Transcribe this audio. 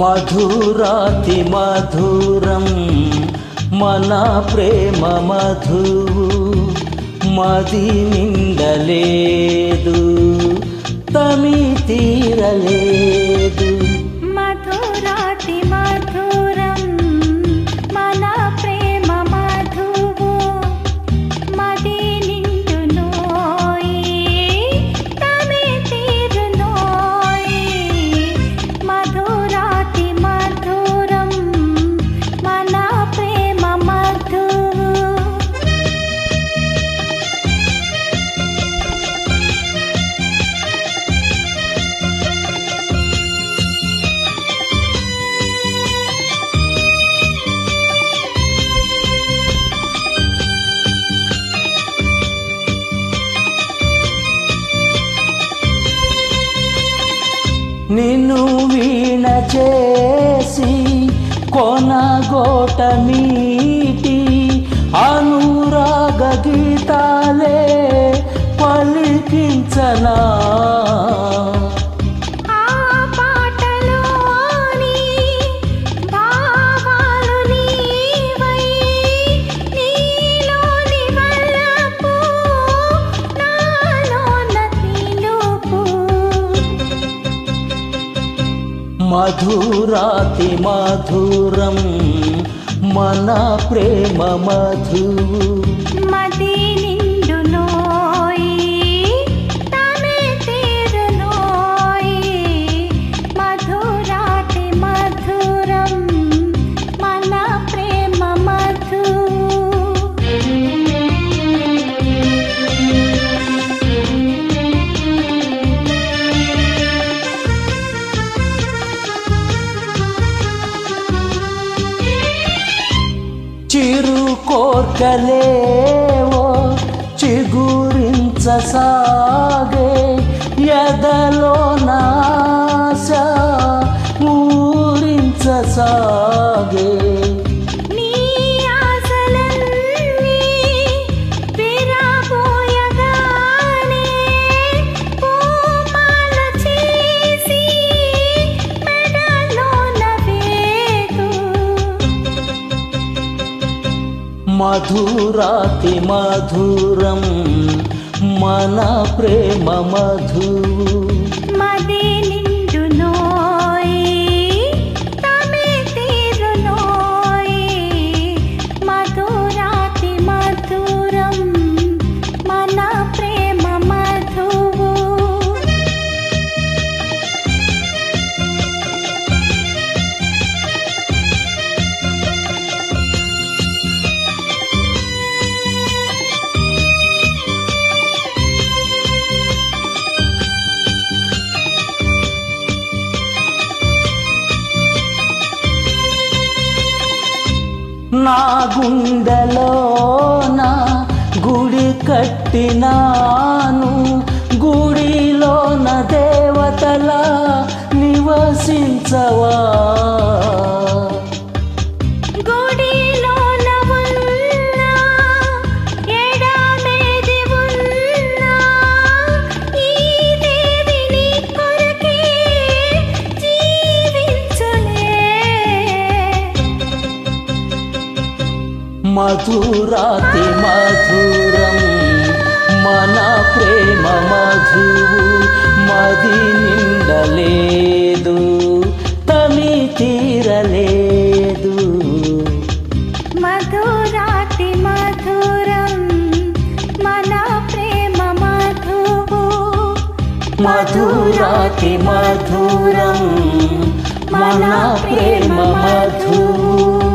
మధురాతి మధురం మన ప్రేమ మధువు మది నిందలేదు తమి తీరలే. నిన్ను వీణ చేసి కొనగోట మీటి అనురాగ గీతాలే పలికించనా. మధురాతి మధురం మన ప్రేమ మధు మది కోర్కలేవో చిగురించసాగే ఎదలో నాశ ఊరించసాగే. మధురాతి మధురం మన ప్రేమ మధు. మధు నా గుండెలోన గుడి కట్టినాను. గుడిలోన దేవతల నివసించవా? మధురాతి మధురం మన ప్రేమ మధువు మది నిండలేదు తమి తీరలేదు. మధురాతి మధురం మన ప్రేమ మధువు. మధురాతి మధురం మన ప్రేమ మధువు.